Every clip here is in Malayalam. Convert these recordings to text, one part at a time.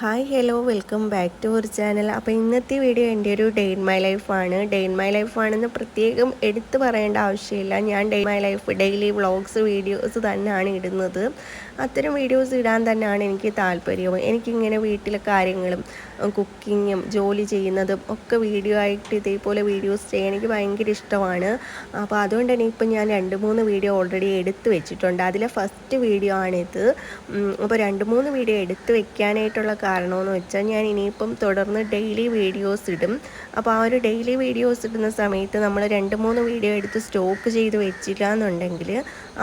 Hi hello welcome back to our channel. അപ്പോൾ ഇന്നത്തെ വീഡിയോ എന്റെ ഒരു ഡേ ഇൻ മൈ ലൈഫാണ്. ഡേ ഇൻ മൈ ലൈഫാണെന്ന് പ്രത്യേകം എടുത്തു പറയേണ്ട ആവശ്യമില്ല. ഞാൻ day my life daily vlogs videos തന്നെയാണ് ഇടുന്നത്. അത്തരം വീഡിയോസ് ഇടാൻ തന്നെയാണ് എനിക്ക് താല്പര്യവും എനിക്കിങ്ങനെ വീട്ടിലെ കാര്യങ്ങളും കുക്കിങ്ങും ജോലി ചെയ്യുന്നതും ഒക്കെ വീഡിയോ ആയിട്ട് ഇതേപോലെ വീഡിയോസ് ചെയ്യാൻ എനിക്ക് ഭയങ്കര ഇഷ്ടമാണ്. അപ്പോൾ അതുകൊണ്ട് തന്നെ ഇപ്പം ഞാൻ രണ്ട് മൂന്ന് വീഡിയോ ഓൾറെഡി എടുത്ത് വെച്ചിട്ടുണ്ട്. അതിലെ ഫസ്റ്റ് വീഡിയോ ആണിത്. അപ്പോൾ രണ്ട് മൂന്ന് വീഡിയോ എടുത്ത് വെക്കാനായിട്ടുള്ള കാരണമെന്ന് വെച്ചാൽ ഞാൻ ഇനിയിപ്പം തുടർന്ന് ഡെയിലി വീഡിയോസ് ഇടും. അപ്പോൾ ആ ഒരു ഡെയിലി വീഡിയോസ് ഇടുന്ന സമയത്ത് നമ്മൾ രണ്ട് മൂന്ന് വീഡിയോ എടുത്ത് സ്റ്റോക്ക് ചെയ്ത് വെച്ചില്ല എന്നുണ്ടെങ്കിൽ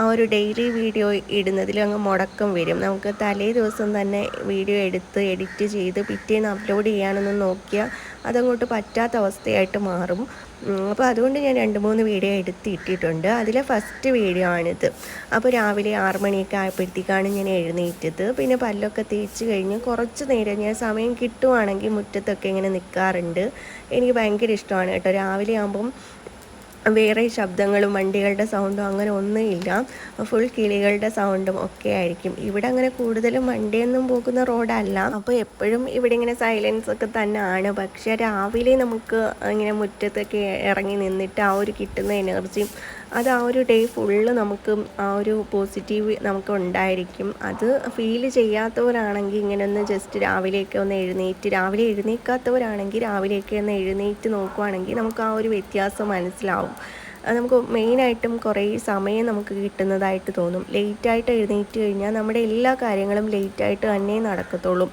ആ ഒരു ഡെയിലി വീഡിയോ ഇടുന്നതിൽ അങ്ങ് മുടക്കം വരും. നമുക്ക് തലേ ദിവസം തന്നെ വീഡിയോ എടുത്ത് എഡിറ്റ് ചെയ്ത് പിറ്റേന്ന് അപ്ലോഡ് ചെയ്യാനൊന്ന് നോക്കിയാൽ അതങ്ങോട്ട് പറ്റാത്ത അവസ്ഥയായിട്ട് മാറും. അപ്പോൾ അതുകൊണ്ട് ഞാൻ രണ്ട് മൂന്ന് വീഡിയോ എടുത്ത് ഇട്ടിട്ടുണ്ട്. അതിലെ ഫസ്റ്റ് വീഡിയോ ആണിത്. അപ്പോൾ രാവിലെ ആറ് മണിയൊക്കെ ആയപ്പോഴത്തേക്കാണ് ഞാൻ എഴുന്നേറ്റത്. പിന്നെ പല്ലൊക്കെ തേച്ച് കഴിഞ്ഞ് കുറച്ച് നേരം ഞാൻ സമയം കിട്ടുവാണെങ്കിൽ മുറ്റത്തൊക്കെ ഇങ്ങനെ നിൽക്കാറുണ്ട് എനിക്ക് ഭയങ്കര ഇഷ്ടമാണ് കേട്ടോ. രാവിലെ ആകുമ്പം വേറെ ശബ്ദങ്ങളും വണ്ടികളുടെ സൗണ്ടും അങ്ങനെ ഒന്നുമില്ല. ഫുൾ കിളികളുടെ സൗണ്ടും ഒക്കെ ആയിരിക്കും. ഇവിടെ അങ്ങനെ കൂടുതലും വണ്ടിയൊന്നും പോകുന്ന റോഡല്ല അപ്പോൾ എപ്പോഴും ഇവിടെ ഇങ്ങനെ സൈലൻസ് ഒക്കെ തന്നെയാണ്. പക്ഷെ രാവിലെ നമുക്ക് ഇങ്ങനെ മുറ്റത്തൊക്കെ ഇറങ്ങി നിന്നിട്ട് ആ ഒരു കിട്ടുന്ന എനർജി അത് ആ ഒരു ഡേ ഫുള്ള് നമുക്ക് ആ ഒരു പോസിറ്റീവ് നമുക്ക് ഉണ്ടായിരിക്കും. അത് ഫീൽ ചെയ്യാത്തവരാണെങ്കിൽ ഇങ്ങനെ ഒന്ന് ജസ്റ്റ് രാവിലെയൊക്കെ ഒന്ന് എഴുന്നേറ്റ് രാവിലെ എഴുന്നേക്കാത്തവരാണെങ്കിൽ രാവിലെയൊക്കെ ഒന്ന് എഴുന്നേറ്റ് നോക്കുവാണെങ്കിൽ നമുക്ക് ആ ഒരു വ്യത്യാസം മനസ്സിലാവും. നമുക്ക് മെയിനായിട്ടും കുറേ സമയം നമുക്ക് കിട്ടുന്നതായിട്ട് തോന്നും. ലേറ്റായിട്ട് എഴുന്നേറ്റ് കഴിഞ്ഞാൽ നമ്മുടെ എല്ലാ കാര്യങ്ങളും ലേറ്റായിട്ട് തന്നെ നടക്കത്തുള്ളൂ.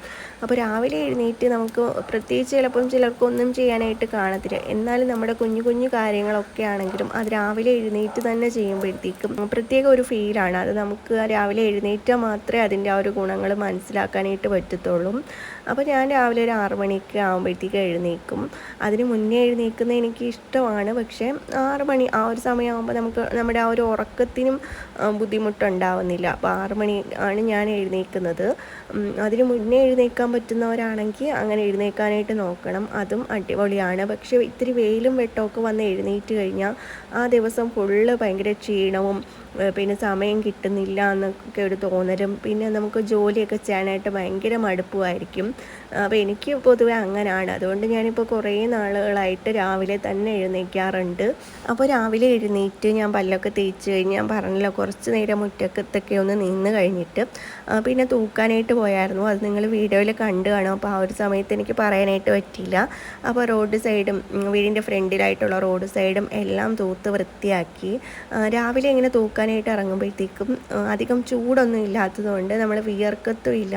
അപ്പോൾ രാവിലെ എഴുന്നേറ്റ് നമുക്ക് പ്രത്യേകിച്ച് ചിലപ്പം ചിലർക്കൊന്നും ചെയ്യാനായിട്ട് കാണത്തില്ല. എന്നാലും നമ്മുടെ കുഞ്ഞു കുഞ്ഞു കാര്യങ്ങളൊക്കെ ആണെങ്കിലും അത് രാവിലെ എഴുന്നേറ്റ് തന്നെ ചെയ്യുമ്പോഴത്തേക്കും പ്രത്യേക ഒരു ഫീലാണ് അത് നമുക്ക് രാവിലെ എഴുന്നേറ്റാൽ മാത്രമേ അതിന്റെ ആ ഒരു ഗുണങ്ങൾ മനസ്സിലാക്കാനായിട്ട് പറ്റത്തുള്ളൂ. അപ്പോൾ ഞാൻ രാവിലെ ഒരു ആറ് മണിക്ക് ആകുമ്പോഴത്തേക്ക് എഴുന്നേക്കും അതിന് മുന്നേ എഴുന്നേക്കുന്നത് എനിക്ക് ഇഷ്ടമാണ് പക്ഷേ ആറ് മണി ആ ഒരു സമയമാകുമ്പോൾ നമുക്ക് നമ്മുടെ ആ ഒരു ഉറക്കത്തിനും ബുദ്ധിമുട്ടുണ്ടാവുന്നില്ല. അപ്പോൾ ആറു മണി ആണ് ഞാൻ എഴുന്നേൽക്കുന്നത് അതിന് മുന്നേ എഴുന്നേൽക്കാൻ പറ്റുന്നവരാണെങ്കിൽ അങ്ങനെ എഴുന്നേൽക്കാനായിട്ട് നോക്കണം. അതും അടിപൊളിയാണ്. പക്ഷേ ഇത്തിരി വെയിലും വെട്ടമൊക്കെ വന്ന് എഴുന്നേറ്റ് കഴിഞ്ഞാൽ ആ ദിവസം ഫുള്ള് ഭയങ്കര ക്ഷീണവും പിന്നെ സമയം കിട്ടുന്നില്ല എന്നൊക്കെ ഒരു തോന്നലും പിന്നെ നമുക്ക് ജോലിയൊക്കെ ചെയ്യാനായിട്ട് ഭയങ്കര മടുപ്പുമായിരിക്കും. അപ്പോൾ എനിക്ക് പൊതുവെ അങ്ങനെയാണ് അതുകൊണ്ട് ഞാനിപ്പോൾ കുറേ നാളുകളായിട്ട് രാവിലെ തന്നെ എഴുന്നേൽക്കാറുണ്ട് അപ്പോൾ രാവിലെ എഴുന്നേറ്റ് ഞാൻ പല്ലൊക്കെ തേച്ച് കഴിഞ്ഞ് ഞാൻ പറഞ്ഞല്ലോ കുറച്ച് നേരം മുറ്റക്കത്തൊക്കെ ഒന്ന് നിന്ന് കഴിഞ്ഞിട്ട് പിന്നെ തൂക്കാനായിട്ട് പോയായിരുന്നു. അത് നിങ്ങൾ വീഡിയോയിൽ കണ്ടു കാണും. അപ്പോൾ ആ ഒരു സമയത്ത് എനിക്ക് പറയാനായിട്ട് പറ്റിയില്ല. അപ്പോൾ റോഡ് സൈഡും വീടിന്റെ ഫ്രണ്ടിലായിട്ടുള്ള റോഡ് സൈഡും എല്ലാം തൂത്ത് വൃത്തിയാക്കി രാവിലെ ഇങ്ങനെ തൂക്കാനായിട്ട് ഇറങ്ങുമ്പോഴത്തേക്കും അധികം ചൂടൊന്നും ഇല്ലാത്തതുകൊണ്ട് നമ്മൾ വിയർക്കത്തും ഇല്ല.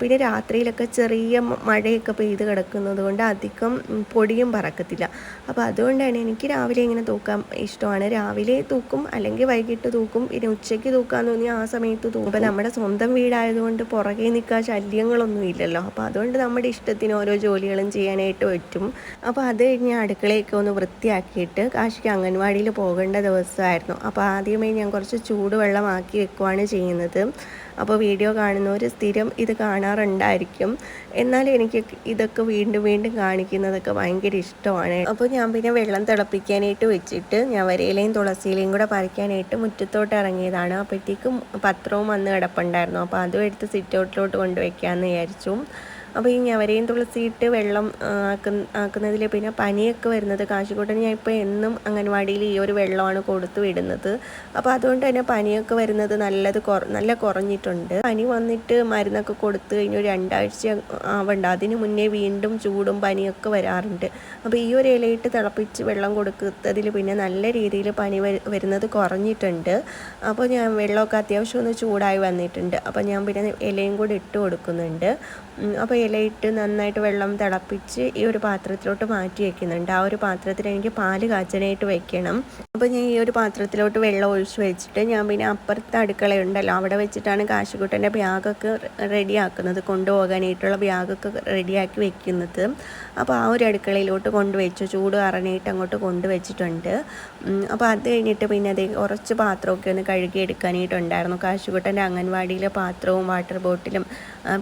പിന്നെ രാത്രിയിലൊക്കെ ചെറിയ മഴയൊക്കെ പെയ്ത് കിടക്കുന്നത് കൊണ്ട് അധികം പൊടിയും പറക്കത്തില്ല. അപ്പോൾ അതുകൊണ്ടാണ് എനിക്ക് രാവിലെ ഇങ്ങനെ തൂക്കാൻ ഇഷ്ടമാണ്. രാവിലെ തൂക്കും അല്ലെങ്കിൽ വൈകിട്ട് തൂക്കും പിന്നെ ഉച്ചയ്ക്ക് തൂക്കാൻ തോന്നി ആ സമയത്ത് തൂക്കും. അപ്പം നമ്മുടെ സ്വന്തം വീടായതുകൊണ്ട് പുറകെ നിൽക്കാൻ ശല്യങ്ങളൊന്നും ഇല്ലല്ലോ. അപ്പോൾ അതുകൊണ്ട് നമ്മുടെ ഇഷ്ടത്തിന് ഓരോ ജോലികളും ചെയ്യാനായിട്ട് പറ്റും. അപ്പോൾ അത് കഴിഞ്ഞ് അടുക്കളയൊക്കെ ഒന്ന് വൃത്തിയാക്കിയിട്ട് കാശിക്ക് അംഗൻവാടിയിൽ പോകേണ്ട ദിവസമായിരുന്നു. അപ്പോൾ ആദ്യമേ ഞാൻ കുറച്ച് ചൂടുവെള്ളമാക്കി വെക്കുവാണ് ചെയ്യുന്നത്. അപ്പോൾ വീഡിയോ കാണുന്നവർ സ്ഥിരം ഇത് കാണാറുണ്ടായിരിക്കും. എന്നാൽ എനിക്ക് ഇതൊക്കെ വീണ്ടും വീണ്ടും കാണിക്കുന്നതൊക്കെ ഭയങ്കര ഇഷ്ടമാണ്. അപ്പോൾ ഞാൻ പിന്നെ വെള്ളം തിളപ്പിക്കാനായിട്ട് വെച്ചിട്ട് ഞാൻ വരയിലെയും തുളസിയിലെയും കൂടെ പറിക്കാനായിട്ട് മുറ്റത്തോട്ട് ഇറങ്ങിയതാണ്. അപ്പോഴത്തേക്കും പത്രവും വന്ന് കിടപ്പുണ്ടായിരുന്നു. അപ്പോൾ അതും എടുത്ത് സിറ്റ് ഔട്ടിലോട്ട് കൊണ്ടുവയ്ക്കാമെന്ന് വിചാരിച്ചു. അപ്പോൾ ഈ ഞവരയും തുളസി ഇട്ട് വെള്ളം ആക്കുന്ന ആക്കുന്നതിൽ പിന്നെ പനിയൊക്കെ വരുന്നത് കാശിക്കോട്ടന് ഞാൻ ഇപ്പോൾ എന്നും അംഗൻവാടിയിൽ ഈ ഒരു വെള്ളമാണ് കൊടുത്തു വിടുന്നത്. അപ്പോൾ അതുകൊണ്ട് തന്നെ പനിയൊക്കെ വരുന്നത് നല്ലത് നല്ല കുറഞ്ഞിട്ടുണ്ട്. പനി വന്നിട്ട് മരുന്നൊക്കെ കൊടുത്തു കഴിഞ്ഞ് ഒരു രണ്ടാഴ്ച ആവണ്ട. അതിന് മുന്നേ വീണ്ടും ചൂടും പനിയൊക്കെ വരാറുണ്ട്. അപ്പോൾ ഈ ഒരു ഇലയിട്ട് തിളപ്പിച്ച് വെള്ളം കൊടുക്കുന്നതിൽ പിന്നെ നല്ല രീതിയിൽ പനി വരുന്നത് കുറഞ്ഞിട്ടുണ്ട്. അപ്പോൾ ഞാൻ വെള്ളമൊക്കെ അത്യാവശ്യം ഒന്ന് ചൂടായി വന്നിട്ടുണ്ട്. അപ്പോൾ ഞാൻ പിന്നെ ഇലയും കൂടി ഇട്ട് കൊടുക്കുന്നുണ്ട്. അപ്പോൾ ഇലയിട്ട് നന്നായിട്ട് വെള്ളം തിളപ്പിച്ച് ഈ ഒരു പാത്രത്തിലോട്ട് മാറ്റി വെക്കുന്നുണ്ട്. ആ ഒരു പാത്രത്തിൽ എനിക്ക് പാൽ കാച്ചാനായിട്ട് വെക്കണം. അപ്പോൾ ഞാൻ ഈ ഒരു പാത്രത്തിലോട്ട് വെള്ളം ഒഴിച്ച് വെച്ചിട്ട് ഞാൻ പിന്നെ അപ്പുറത്തെ അടുക്കളയുണ്ടല്ലോ. അവിടെ വെച്ചിട്ടാണ് കാശുകുട്ടന്റെ ബാഗൊക്കെ റെഡിയാക്കുന്നത്. കൊണ്ടുപോകാനായിട്ടുള്ള ബാഗൊക്കെ റെഡിയാക്കി വെക്കുന്നത്. അപ്പോൾ ആ ഒരു അടുക്കളയിലോട്ട് കൊണ്ടുവച്ചു. ചൂട് കറണിയിട്ട് അങ്ങോട്ട് കൊണ്ടുവച്ചിട്ടുണ്ട്. അപ്പോൾ അത് കഴിഞ്ഞിട്ട് പിന്നെ അത് കുറച്ച് പാത്രമൊക്കെ ഒന്ന് കഴുകി എടുക്കാനായിട്ടുണ്ടായിരുന്നു കാശുകുട്ടന്റെ അംഗൻവാടിയിലെ പാത്രവും വാട്ടർ ബോട്ടിലും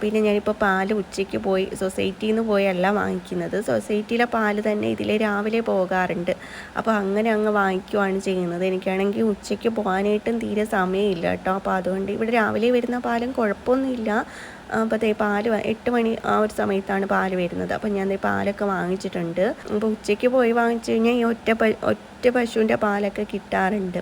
പിന്നെ ഞാനിപ്പോൾ പാൽ ഉച്ചയ്ക്ക് പോയി സൊസൈറ്റിയിൽ നിന്ന് പോയല്ല വാങ്ങിക്കുന്നത്. സൊസൈറ്റിയിലെ പാൽ തന്നെ ഇതിൽ രാവിലെ പോകാറുണ്ട്. അപ്പോൾ അങ്ങനെ അങ്ങ് വാങ്ങിക്കുവാണ് ചെയ്യുന്നത്. എനിക്കാണെങ്കിൽ ഉച്ചയ്ക്ക് പോകാനായിട്ടും തീരെ സമയമില്ല കേട്ടോ. അപ്പോൾ അതുകൊണ്ട് ഇവിടെ രാവിലെ വരുന്ന പാലും കുഴപ്പമൊന്നുമില്ല. അപ്പോൾ ദേ പാൽ എട്ട് മണി ആ ഒരു സമയത്താണ് പാൽ വരുന്നത്. അപ്പോൾ ഞാൻ പാലൊക്കെ വാങ്ങിച്ചിട്ടുണ്ട്. അപ്പോൾ ഉച്ചയ്ക്ക് പോയി വാങ്ങിച്ചു കഴിഞ്ഞാൽ ഈ ഒറ്റ ഒറ്റ പശുവിന്റെ പാലൊക്കെ കിട്ടാറുണ്ട്.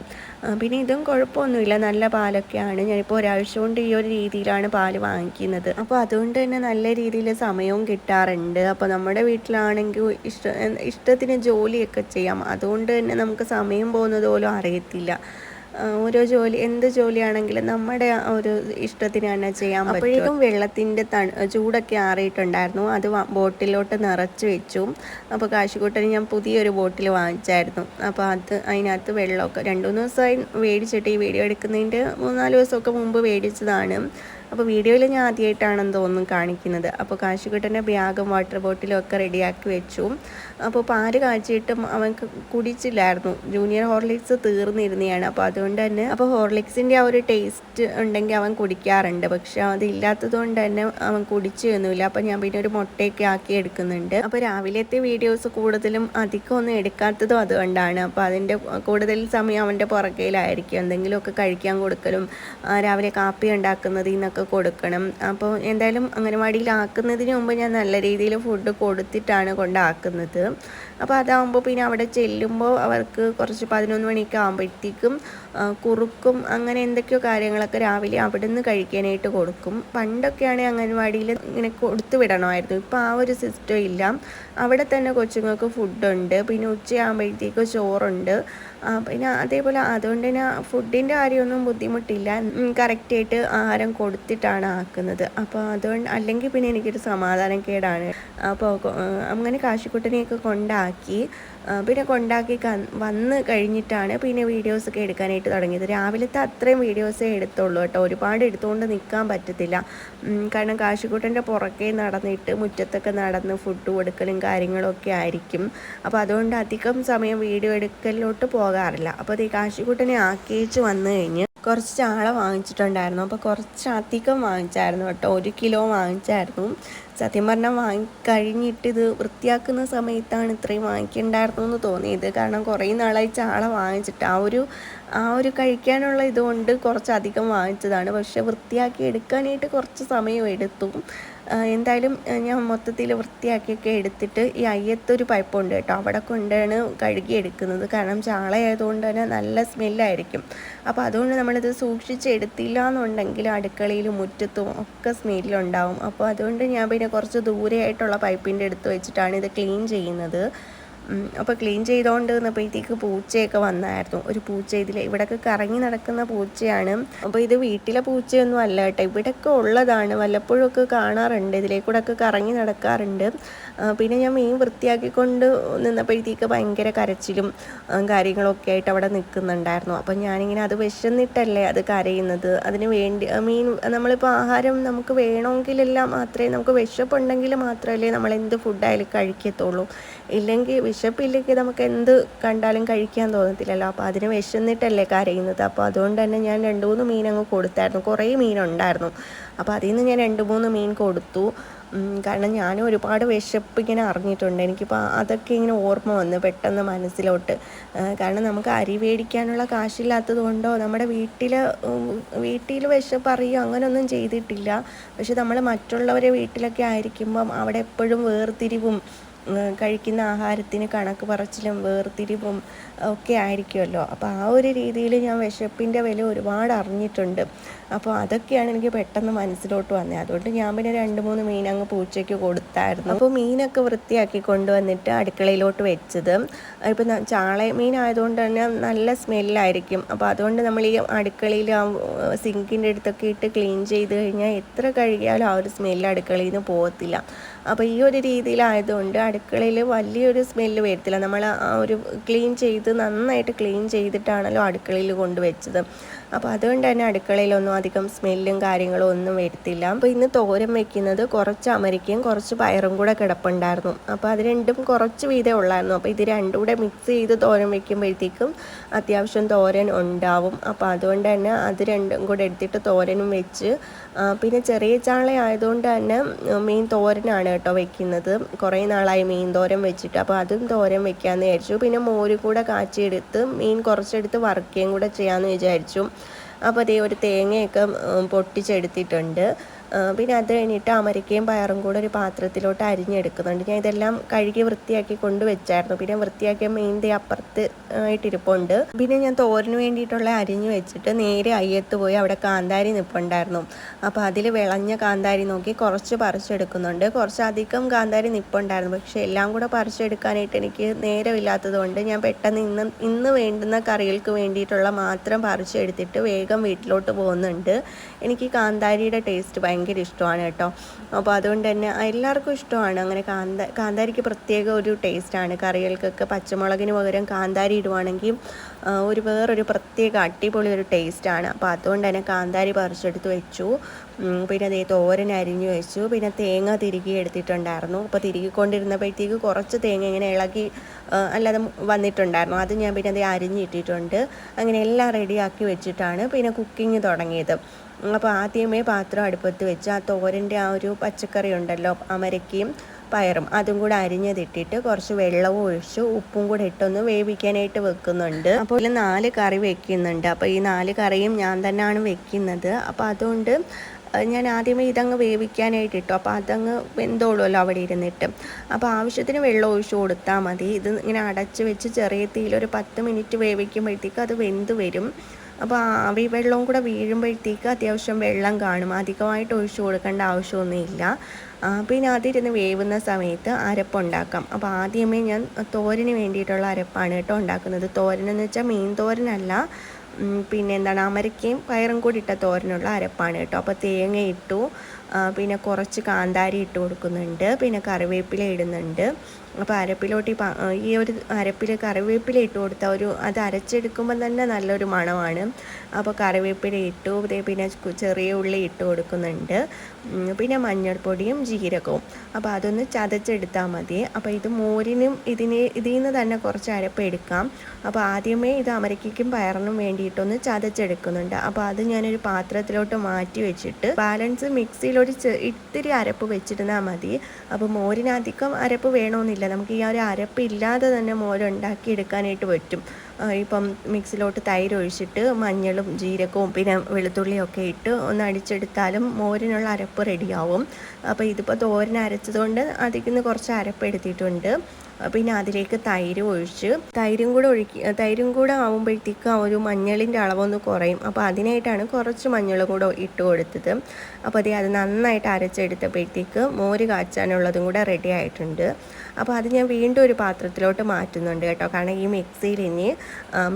പിന്നെ ഇതും കുഴപ്പമൊന്നുമില്ല. നല്ല പാലൊക്കെയാണ്. ഞാനിപ്പോൾ ഒരാഴ്ച കൊണ്ട് ഈ ഒരു രീതിയിലാണ് പാൽ വാങ്ങിക്കുന്നത്. അപ്പോൾ അതുകൊണ്ട് തന്നെ നല്ല രീതിയിൽ സമയവും കിട്ടാറുണ്ട്. അപ്പോൾ നമ്മുടെ വീട്ടിലാണെങ്കിൽ ഇഷ്ട ഇഷ്ടത്തിന് ജോലിയൊക്കെ ചെയ്യാം. അതുകൊണ്ട് തന്നെ നമുക്ക് സമയം പോകുന്നത് പോലും അറിയത്തില്ല. ഓരോ ജോലി എന്ത് ജോലിയാണെങ്കിലും നമ്മുടെ ഒരു ഇഷ്ടത്തിന് തന്നെ ചെയ്യാൻ അപ്പോഴേക്കും വെള്ളത്തിന്റെ തണു ചൂടൊക്കെ ആറിയിട്ടുണ്ടായിരുന്നു. അത് ബോട്ടിലോട്ട് നിറച്ച് വെച്ചു. അപ്പോൾ കാശിക്കൂട്ടന് ഞാൻ പുതിയൊരു ബോട്ടിൽ വാങ്ങിച്ചായിരുന്നു. അപ്പോൾ അത് അതിനകത്ത് വെള്ളമൊക്കെ രണ്ട് മൂന്ന് ദിവസമായി മേടിച്ചിട്ട് ഈ വീഡിയോ എടുക്കുന്നതിന്റെ മൂന്നാൽ ദിവസമൊക്കെ മുമ്പ് മേടിച്ചതാണ്. അപ്പോൾ വീഡിയോയിൽ ഞാൻ ആദ്യമായിട്ടാണെന്ന് തോന്നുന്നു കാണിക്കുന്നത്. അപ്പോൾ കാശിക്കുട്ടന്റെ ബാഗും വാട്ടർ ബോട്ടിലും ഒക്കെ റെഡിയാക്കി വെച്ചു. അപ്പോൾ പാൽ കാഴ്ചയിട്ടും അവൻക്ക് കുടിച്ചില്ലായിരുന്നു. ജൂനിയർ ഹോർലിക്സ് തീർന്നിരുന്നതാണ് അപ്പോൾ അതുകൊണ്ട് തന്നെ അപ്പോൾ ഹോർലിക്സിന്റെ ആ ഒരു ടേസ്റ്റ് ഉണ്ടെങ്കിൽ അവൻ കുടിക്കാറുണ്ട്. പക്ഷെ അതില്ലാത്തത് കൊണ്ട് തന്നെ അവൻ കുടിച്ചൊന്നുമില്ല അപ്പോൾ ഞാൻ പിന്നെ ഒരു മുട്ടയൊക്കെ ആക്കി എടുക്കുന്നുണ്ട്. അപ്പോൾ രാവിലത്തെ വീഡിയോസ് കൂടുതലും അധികം ഒന്നും എടുക്കാത്തതും അതുകൊണ്ടാണ്. അപ്പോൾ അതിന്റെ കൂടുതൽ സമയം അവന്റെ പുറകയിലായിരിക്കും എന്തെങ്കിലുമൊക്കെ കഴിക്കാൻ കൊടുക്കലും രാവിലെ കാപ്പി ഉണ്ടാക്കുന്നതിൽ നിന്നൊക്കെ കൊടുക്കണം. അപ്പോൾ എന്തായാലും അംഗനവാടിയിലാക്കുന്നതിന് മുമ്പ് ഞാൻ നല്ല രീതിയിൽ ഫുഡ് കൊടുത്തിട്ടാണ് കൊണ്ടാക്കുന്നത് അപ്പോൾ അതാകുമ്പോൾ പിന്നെ അവിടെ ചെല്ലുമ്പോൾ അവർക്ക് കുറച്ച് പതിനൊന്ന് മണിയൊക്കെ ആകുമ്പോഴത്തേക്കും കുറുക്കും അങ്ങനെ എന്തൊക്കെയോ കാര്യങ്ങളൊക്കെ രാവിലെ അവിടെ നിന്ന് കഴിക്കാനായിട്ട് കൊടുക്കും. പണ്ടൊക്കെയാണെങ്കിൽ അംഗൻവാടിയിൽ ഇങ്ങനെ കൊടുത്തു വിടണമായിരുന്നു. ഇപ്പോൾ ആ ഒരു സിസ്റ്റം ഇല്ല. അവിടെ തന്നെ കൊച്ചുങ്ങൾക്ക് ഫുഡുണ്ട് പിന്നെ ഉച്ചയാകുമ്പോഴത്തേക്ക് ചോറുണ്ട്. പിന്നെ അതേപോലെ അതുകൊണ്ട് തന്നെ ഫുഡിന്റെ കാര്യമൊന്നും ബുദ്ധിമുട്ടില്ല. കറക്റ്റായിട്ട് ആഹാരം കൊടുത്തിട്ടാണ് ആക്കുന്നത്. അപ്പോൾ അതുകൊണ്ട് അല്ലെങ്കിൽ പിന്നെ എനിക്കൊരു സമാധാനക്കേടാണ് അപ്പോൾ അങ്ങനെ കാശിക്കുട്ടനെയൊക്കെ കൊണ്ടാക്കി. പിന്നെ കൊണ്ടാക്കി വന്ന് കഴിഞ്ഞിട്ടാണ് പിന്നെ വീഡിയോസൊക്കെ എടുക്കാനായിട്ട് തുടങ്ങിയത്. രാവിലത്തെ അത്രയും വീഡിയോസേ എടുത്തുള്ളൂ കേട്ടോ. ഒരുപാട് എടുത്തുകൊണ്ട് നിൽക്കാൻ പറ്റത്തില്ല. കാരണം കാശിക്കൂട്ടന്റെ പുറകെ നടന്നിട്ട് മുറ്റത്തൊക്കെ നടന്ന് ഫുഡ് കൊടുക്കലും കാര്യങ്ങളൊക്കെ ആയിരിക്കും. അപ്പോൾ അതുകൊണ്ട് അധികം സമയം വീഡിയോ എടുക്കലിലോട്ട് പോകാറില്ല. അപ്പോൾ ഈ കാശിക്കൂട്ടനെ ആക്കിയേച്ച് വന്നു കഴിഞ്ഞ് കുറച്ച് ചാള വാങ്ങിച്ചിട്ടുണ്ടായിരുന്നു. അപ്പോൾ കുറച്ച് അധികം വാങ്ങിച്ചായിരുന്നു കേട്ടോ. ഒരു കിലോ വാങ്ങിച്ചായിരുന്നു. സത്യം പറഞ്ഞാൽ വാങ്ങിക്കഴിഞ്ഞിട്ട് ഇത് വൃത്തിയാക്കുന്ന സമയത്താണ് ഇത്രയും വാങ്ങിക്കണ്ടായിരുന്നു എന്ന് തോന്നിയത്. കാരണം കുറേ നാളായി ചാള വാങ്ങിച്ചിട്ട് ആ ഒരു ആ ഒരു കഴിക്കാനുള്ള ഇതുകൊണ്ട് കുറച്ചധികം വാങ്ങിച്ചതാണ്. പക്ഷെ വൃത്തിയാക്കി എടുക്കാനായിട്ട് കുറച്ച് സമയം എടുത്തു. എന്തായാലും ഞാൻ മൊത്തത്തിൽ വൃത്തിയാക്കിയൊക്കെ എടുത്തിട്ട് ഈ അയ്യത്തൊരു പൈപ്പുണ്ട് കേട്ടോ. അവിടെ കൊണ്ടാണ് കഴുകി എടുക്കുന്നത് കാരണം ചാളയായതുകൊണ്ട് തന്നെ നല്ല സ്മെല്ലായിരിക്കും. അപ്പോൾ അതുകൊണ്ട് നമ്മളിത് സൂക്ഷിച്ച് എടുത്തില്ല എന്നുണ്ടെങ്കിൽ അടുക്കളയിലും മുറ്റത്തും ഒക്കെ സ്മെല്ലുണ്ടാവും. അപ്പോൾ അതുകൊണ്ട് ഞാൻ പിന്നെ കുറച്ച് ദൂരെയായിട്ടുള്ള പൈപ്പിന്റെ അടുത്ത് വെച്ചിട്ടാണ് ഇത് ക്ലീൻ ചെയ്യുന്നത്. അപ്പോൾ ക്ലീൻ ചെയ്തുകൊണ്ട് നിന്നപ്പോഴത്തേക്ക് പൂച്ചയൊക്കെ വന്നായിരുന്നു. ഒരു പൂച്ച ഇതിൽ ഇവിടെയൊക്കെ കറങ്ങി നടക്കുന്ന പൂച്ചയാണ്. അപ്പോൾ ഇത് വീട്ടിലെ പൂച്ചയൊന്നും അല്ല കേട്ടോ. ഇവിടെയൊക്കെ ഉള്ളതാണ്. വല്ലപ്പോഴും ഒക്കെ കാണാറുണ്ട്. ഇതിലേക്കൂടെ ഒക്കെ കറങ്ങി നടക്കാറുണ്ട്. പിന്നെ ഞാൻ മീൻ വൃത്തിയാക്കിക്കൊണ്ട് നിന്നപ്പോഴത്തേക്ക് ഭയങ്കര കരച്ചിലും കാര്യങ്ങളൊക്കെ ആയിട്ട് അവിടെ നിൽക്കുന്നുണ്ടായിരുന്നു. അപ്പോൾ ഞാനിങ്ങനെ അത് വിശന്നിട്ടല്ലേ അത് കരയുന്നത്? അതിന് വേണ്ടി മീൻ നമ്മളിപ്പോൾ ആഹാരം നമുക്ക് വേണമെങ്കിലെല്ലാം മാത്രമേ നമുക്ക് വിശപ്പുണ്ടെങ്കിൽ മാത്രമല്ലേ നമ്മൾ എന്ത് ഫുഡായാലും കഴിക്കത്തുള്ളൂ. ഇല്ലെങ്കിൽ വിശപ്പില്ലെങ്കിൽ നമുക്ക് എന്ത് കണ്ടാലും കഴിക്കാൻ തോന്നത്തില്ലല്ലോ. അപ്പോൾ അതിന് വിശന്നിട്ടല്ലേ കരയുന്നത്. അപ്പോൾ അതുകൊണ്ട് തന്നെ ഞാൻ രണ്ട് മൂന്ന് മീൻ അങ്ങ് കൊടുത്തായിരുന്നു. കുറേ മീനുണ്ടായിരുന്നു അപ്പോൾ അതിൽ നിന്ന് ഞാൻ രണ്ട് മൂന്ന് മീൻ കൊടുത്തു. കാരണം ഞാൻ ഒരുപാട് വിശപ്പ് ഇങ്ങനെ അറിഞ്ഞിട്ടുണ്ട്. എനിക്കിപ്പോൾ അതൊക്കെ ഇങ്ങനെ ഓർമ്മ വന്ന് പെട്ടെന്ന് മനസ്സിലോട്ട്. കാരണം നമുക്ക് അരി മേടിക്കാനുള്ള കാശില്ലാത്തത് കൊണ്ടോ നമ്മുടെ വീട്ടിൽ വീട്ടിൽ വിശപ്പ് അറിയോ അങ്ങനെയൊന്നും ചെയ്തിട്ടില്ല. പക്ഷെ നമ്മൾ മറ്റുള്ളവരെ വീട്ടിലൊക്കെ ആയിരിക്കുമ്പം അവിടെ എപ്പോഴും വേർതിരിവും കഴിക്കുന്ന ആഹാരത്തിന് കണക്ക് പറച്ചിലും വേർതിരിവും ഒക്കെ ആയിരിക്കുമല്ലോ. അപ്പോൾ ആ ഒരു രീതിയിൽ ഞാൻ വിശപ്പിന്റെ വില ഒരുപാട് അറിഞ്ഞിട്ടുണ്ട്. അപ്പോൾ അതൊക്കെയാണ് എനിക്ക് പെട്ടെന്ന് മനസ്സിലോട്ട് വന്നത് അതുകൊണ്ട് ഞാൻ പിന്നെ രണ്ട് മൂന്ന് മീൻ അങ്ങ് പൂച്ചയ്ക്ക് കൊടുത്തായിരുന്നു. അപ്പോൾ മീനൊക്കെ വൃത്തിയാക്കി കൊണ്ടുവന്നിട്ട് അടുക്കളയിലോട്ട് വെച്ചത്. ഇപ്പം ചാള മീൻ ആയതുകൊണ്ട് തന്നെ നല്ല സ്മെല്ലായിരിക്കും. അപ്പോൾ അതുകൊണ്ട് നമ്മൾ ഈ അടുക്കളയിൽ ആ സിങ്കിന്റെ അടുത്തൊക്കെ ഇട്ട് ക്ലീൻ ചെയ്ത് കഴിഞ്ഞാൽ എത്ര കഴുകിയാലും ആ ഒരു സ്മെല്ല് അടുക്കളയിൽ നിന്ന് പോകത്തില്ല. അപ്പോൾ ഈ ഒരു രീതിയിലായതുകൊണ്ട് അടുക്കളയിൽ വലിയൊരു സ്മെല്ല് വരത്തില്ല. നമ്മൾ ആ ഒരു ക്ലീൻ ചെയ്ത് നന്നായിട്ട് ക്ലീൻ ചെയ്തിട്ടാണല്ലോ അടുക്കളയിൽ കൊണ്ടുവച്ചത് അപ്പോൾ അതുകൊണ്ട് തന്നെ അടുക്കളയിലൊന്നും അധികം സ്മെല്ലും കാര്യങ്ങളും ഒന്നും വരുത്തില്ല. അപ്പോൾ ഇന്ന് തോരൻ വെക്കുന്നത് കുറച്ച് അമരിക്കയും കുറച്ച് പയറും കൂടെ കിടപ്പുണ്ടായിരുന്നു. അപ്പോൾ അത് രണ്ടും കുറച്ച് വീതം ഉള്ളായിരുന്നു. അപ്പോൾ ഇത് രണ്ടും കൂടെ മിക്സ് ചെയ്ത് തോരൻ വെക്കുമ്പോഴത്തേക്കും അത്യാവശ്യം തോരൻ ഉണ്ടാവും. അപ്പോൾ അതുകൊണ്ട് തന്നെ അത് രണ്ടും കൂടെ എടുത്തിട്ട് തോരനും വെച്ച് പിന്നെ ചെറിയ ചാള ആയതുകൊണ്ട് തന്നെ മീൻ തോരനാണ് കേട്ടോ വെക്കുന്നത്. കുറേ നാളായി മീൻ തോരൻ വെച്ചിട്ട്. അപ്പോൾ അതും തോരൻ വെക്കാമെന്ന് വിചാരിച്ചു. പിന്നെ മോര് കൂടെ കാച്ചിയെടുത്ത് മീൻ കുറച്ചെടുത്ത് വറുക്കുകയും കൂടെ ചെയ്യാമെന്ന് വിചാരിച്ചു. അപ്പോൾ അതേ ഒരു തേങ്ങയൊക്കെ പൊട്ടിച്ചെടുത്തിട്ടുണ്ട്. പിന്നെ അത് കഴിഞ്ഞിട്ട് അമരിക്കയും പയറും കൂടെ ഒരു പാത്രത്തിലോട്ട് അരിഞ്ഞെടുക്കുന്നുണ്ട്. ഞാൻ ഇതെല്ലാം കഴുകി വൃത്തിയാക്കി കൊണ്ടുവച്ചായിരുന്നു പിന്നെ വൃത്തിയാക്കിയ മെയിന്റെ അപ്പുറത്ത് ആയിട്ടിരിപ്പുണ്ട് പിന്നെ ഞാൻ തോരന് വേണ്ടിയിട്ടുള്ള അരിഞ്ഞു വെച്ചിട്ട് നേരെ അയ്യത്ത് പോയി അവിടെ കാന്താരി നിപ്പുണ്ടായിരുന്നു. അപ്പോൾ അതിൽ വിളഞ്ഞ കാന്താരി നോക്കി കുറച്ച് പറിച്ചെടുക്കുന്നുണ്ട്. കുറച്ചധികം കാന്താരി നിപ്പുണ്ടായിരുന്നു. പക്ഷേ എല്ലാം കൂടെ പറിച്ചെടുക്കാനായിട്ട് എനിക്ക് നേരമില്ലാത്തത് കൊണ്ട് ഞാൻ പെട്ടെന്ന് ഇന്ന് ഇന്ന് വേണ്ടുന്ന കറികൾക്ക് വേണ്ടിയിട്ടുള്ള മാത്രം പറിച്ചെടുത്തിട്ട് വേഗം വീട്ടിലോട്ട് പോകുന്നുണ്ട്. എനിക്ക് കാന്താരിയുടെ ടേസ്റ്റ് ഭയങ്കര ഇഷ്ടമാണ് കേട്ടോ. അപ്പോൾ അതുകൊണ്ട് തന്നെ എല്ലാവർക്കും ഇഷ്ടമാണ്. അങ്ങനെ കാന്ത കാന്താരിക്ക് പ്രത്യേക ഒരു ടേസ്റ്റാണ് കറികൾക്കൊക്കെ പച്ചമുളകിന് പകരം കാന്താരി ഇടുവാണെങ്കിൽ ഒരു വേറൊരു പ്രത്യേക അടിപൊളി ഒരു ടേസ്റ്റാണ് അപ്പോൾ അതുകൊണ്ട് തന്നെ കാന്താരി പറിച്ചെടുത്ത് വെച്ചു. പിന്നെ അതേ തോരൻ അരിഞ്ഞു വെച്ചു. പിന്നെ തേങ്ങ തിരികെ എടുത്തിട്ടുണ്ടായിരുന്നു. അപ്പോൾ തിരികൊണ്ടിരുന്നപ്പോഴത്തേക്ക് കുറച്ച് തേങ്ങ ഇങ്ങനെ ഇളകി അല്ലാതെ വന്നിട്ടുണ്ടായിരുന്നു. അത് ഞാൻ പിന്നെ അത് അരിഞ്ഞിട്ടിട്ടുണ്ട്. അങ്ങനെ എല്ലാം റെഡിയാക്കി വെച്ചിട്ടാണ് പിന്നെ കുക്കിംഗ് തുടങ്ങിയത്. അപ്പോൾ ആദ്യമേ പാത്രം അടുപ്പത്ത് വെച്ച് ആ തോരന്റെ ആ ഒരു പച്ചക്കറി ഉണ്ടല്ലോ അമരക്കയും പയറും അതും കൂടെ അരിഞ്ഞതിട്ടിട്ട് കുറച്ച് വെള്ളവും ഒഴിച്ച് ഉപ്പും കൂടെ ഇട്ടൊന്ന് വേവിക്കാനായിട്ട് വെക്കുന്നുണ്ട്. അപ്പോൾ ഇതിൽ നാല് കറി വെക്കുന്നുണ്ട്. അപ്പോൾ ഈ നാല് കറിയും ഞാൻ തന്നെയാണ് വെക്കുന്നത്. അപ്പോൾ അതുകൊണ്ട് ഞാൻ ആദ്യമേ ഇതങ്ങ് വേവിക്കാനായിട്ട് ഇട്ടു. അപ്പോൾ അതങ്ങ് വെന്തോളുമല്ലോ അവിടെ ഇരുന്നിട്ട്. അപ്പോൾ ആവശ്യത്തിന് വെള്ളം ഒഴിച്ച് കൊടുത്താൽ മതി. ഇത് ഇങ്ങനെ അടച്ച് വെച്ച് ചെറിയ തീയിൽ ഒരു പത്ത് മിനിറ്റ് വേവിക്കുമ്പോഴത്തേക്ക് അത് വെന്ത് വരും. അപ്പോൾ ആവി വെള്ളവും കൂടെ വീഴുമ്പോഴത്തേക്ക് അത്യാവശ്യം വെള്ളം കാണും. അധികമായിട്ട് ഒഴിച്ചു കൊടുക്കേണ്ട ആവശ്യമൊന്നുമില്ല. പിന്നെ അതിരുന്ന് വേവുന്ന സമയത്ത് അരപ്പുണ്ടാക്കാം. അപ്പോൾ ആദ്യമേ ഞാൻ തോരന് വേണ്ടിയിട്ടുള്ള അരപ്പാണ് കേട്ടോ ഉണ്ടാക്കുന്നത്. തോരനെന്ന് വെച്ചാൽ മീൻ തോരനല്ല. പിന്നെ എന്താണ് അമരക്കയും പയറും കൂടി ഇട്ട തോരനുള്ള അരപ്പാണ് കേട്ടോ. അപ്പോൾ തേങ്ങ ഇട്ടു. പിന്നെ കുറച്ച് കാന്താരി ഇട്ട് കൊടുക്കുന്നുണ്ട്. പിന്നെ കറിവേപ്പില ഇടുന്നുണ്ട്. അപ്പോൾ അരപ്പിലോട്ട് ഈ ഈ ഒരു അരപ്പിൽ കറിവേപ്പില ഇട്ട് കൊടുത്ത ഒരു അത് അരച്ചെടുക്കുമ്പോൾ തന്നെ നല്ലൊരു മണമാണ്. അപ്പോൾ കറിവേപ്പില ഇട്ടു പിന്നെ ചെറിയ ഉള്ളി ഇട്ട് കൊടുക്കുന്നുണ്ട്. പിന്നെ മഞ്ഞൾപ്പൊടിയും ജീരകവും. അപ്പോൾ അതൊന്ന് ചതച്ചെടുത്താൽ മതി. അപ്പോൾ ഇത് മോരിനും ഇതിന് ഇതിൽ നിന്ന് തന്നെ കുറച്ച് അരപ്പ് എടുക്കാം. അപ്പോൾ ആദ്യമേ ഇത് അമരയ്ക്കും പയറിനും വേണ്ടിയിട്ടൊന്ന് ചതച്ചെടുക്കുന്നുണ്ട്. അപ്പോൾ അത് ഞാനൊരു പാത്രത്തിലോട്ട് മാറ്റി വെച്ചിട്ട് ബാലൻസ് മിക്സിയിലോട്ട് ഇത്തിരി അരപ്പ് വെച്ചിരുന്നാൽ മതി. അപ്പോൾ മോരിനധികം അരപ്പ് വേണമെന്നില്ല നമുക്ക് ഈ ഒരു അരപ്പ് ഇല്ലാതെ തന്നെ മോര് ഉണ്ടാക്കി എടുക്കാനായിട്ട് പറ്റും ഇപ്പം മിക്സിലോട്ട് തൈര് ഒഴിച്ചിട്ട് മഞ്ഞളും ജീരകവും പിന്നെ വെളുത്തുള്ളിയും ഒക്കെ ഇട്ട് ഒന്ന് അടിച്ചെടുത്താലും മോരിനുള്ള അരപ്പ് റെഡിയാവും. അപ്പോൾ ഇതിപ്പോൾ തോരൻ അരച്ചതുകൊണ്ട് അതിൽ നിന്ന് കുറച്ച് അരപ്പ് എടുത്തിട്ടുണ്ട്. പിന്നെ അതിലേക്ക് തൈര് ഒഴിച്ച് തൈരും കൂടെ ഒഴുക്കി തൈരും കൂടെ ആകുമ്പോഴത്തേക്ക് ആ ഒരു മഞ്ഞളിന്റെ അളവൊന്ന് കുറയും. അപ്പോൾ അതിനായിട്ടാണ് കുറച്ച് മഞ്ഞളും കൂടെ ഇട്ട് കൊടുത്തത്. അപ്പോൾ അത് അത് നന്നായിട്ട് അരച്ചെടുത്തപ്പോഴത്തേക്ക് മോര് കാച്ചാനുള്ളതും കൂടെ റെഡി ആയിട്ടുണ്ട്. അപ്പോൾ അത് ഞാൻ വീണ്ടും ഒരു പാത്രത്തിലോട്ട് മാറ്റുന്നുണ്ട് കേട്ടോ. കാരണം ഈ മിക്സിയിൽ ഇനി